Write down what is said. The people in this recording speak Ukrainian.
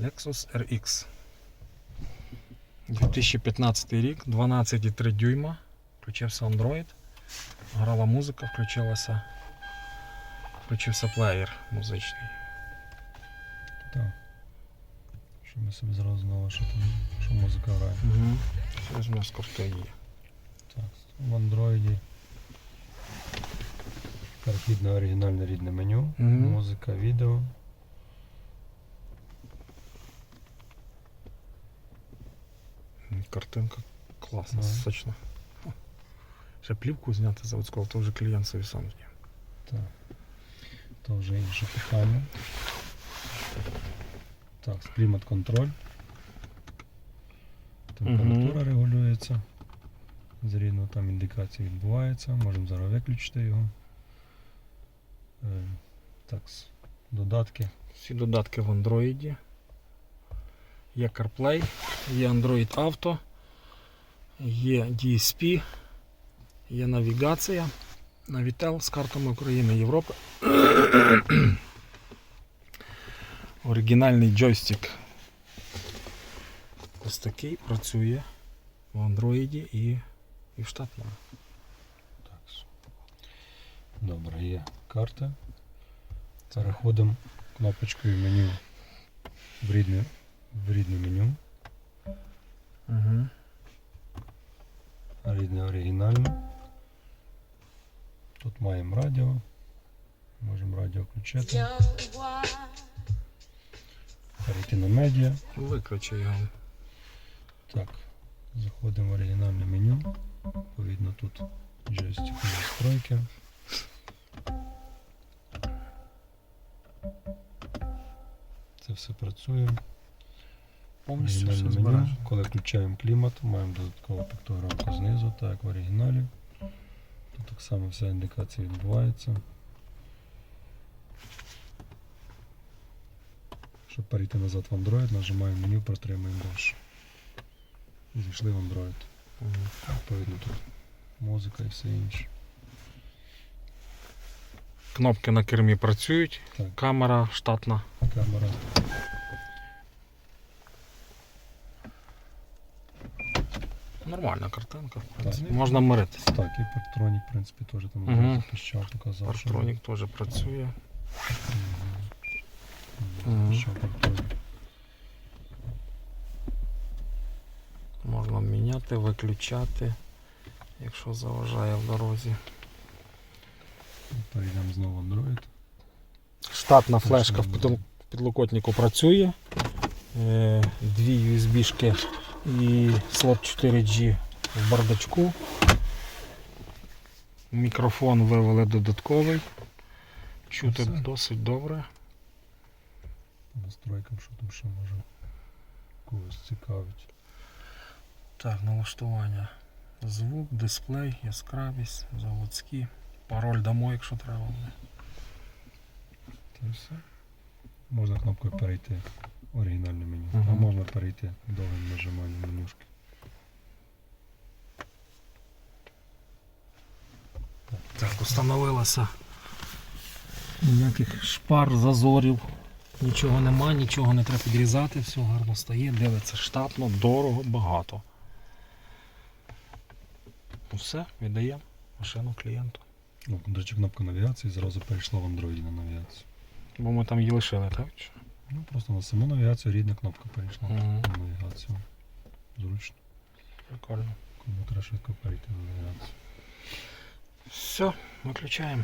Lexus RX. 2015 рік, 12,3 дюйма. Включився Android. Грала музика, включилася. Включився плеєр музичний. Так. Щоб ми собі зразу знали, що там, що музика грає. Угу. Це ж у нас круто є. Так, в андроїді перехід на оригінальне рідне меню, Мгм. музика, відео. Картинка класна, Да. сочна. Ще плівку зняти заводського, то вже клієнт собі сам зняв. Так. То вже інше питання. Так, клімат-контроль. Температура регулюється. Зрідно там індикації відбуваються. Можемо зараз виключити його. Е, Так, додатки. Всі додатки в Android. Є CarPlay, є Android Auto, є DSP, є навігація, Navitel з картами України Європи. Оригінальний джойстик. Ось такий працює в Android і, і в штатному. Так. Добре, є карта. Переходимо кнопочкою меню в рідне, в рідне меню. Угу. Рідне оригінальне. Тут маємо радіо. Можемо радіо включити. Перейти на медіа. Виключи його. Так. Заходимо в оригінальне меню. Відповідно тут джойстик настройки. Це все працює. Повністю все меню. Коли включаємо клімат, маємо додаткову піктограмку знизу, так як в оригіналі. Тут так само вся індикація відбувається. Щоб перейти назад в Android, нажимаємо меню, протримуємо далі. І зайшли в Android. Відповідно тут музика і все інше. Кнопки на кермі працюють, Так. камера штатна. Камера. Нормальна картинка. в Так. Можна миритися. Так, і Парктронік, в принципі, теж там Мгм. зразу пищав, показав. Парктронік теж працює. Мгм. Мгм. Парктронік. Можна міняти, виключати, якщо заважає в дорозі. Перейдемо знову в Android. Штатна флешка в підлокотнику працює. Е, Дві USB-шки і слот 4G в бардачку. Мікрофон вивели додатковий. Чути Все. досить добре. Настройкам, що там ще може когось цікавить. Так, налаштування. Звук, дисплей, яскравість, заводські. Пароль домой, якщо треба буде. Все. Можна кнопкою перейти оригінальне меню. А можна перейти довгим нажиманням менюшки. Так, установилося. Ніяких шпар, зазорів. Нічого нема, нічого не треба підрізати, все гарно стає, дивиться штатно, дорого, багато. Ну все, віддаємо машину клієнту. До речі, кнопка навігації зразу перейшла в Android на навігацію. Бо ми там її лишили, так? Чи? Ну, просто на саму навігацію рідна кнопка перейшла Мгм. на навігацію. Зручно. Прикольно. Кому треба швидко перейти на навігацію. Все, виключаємо.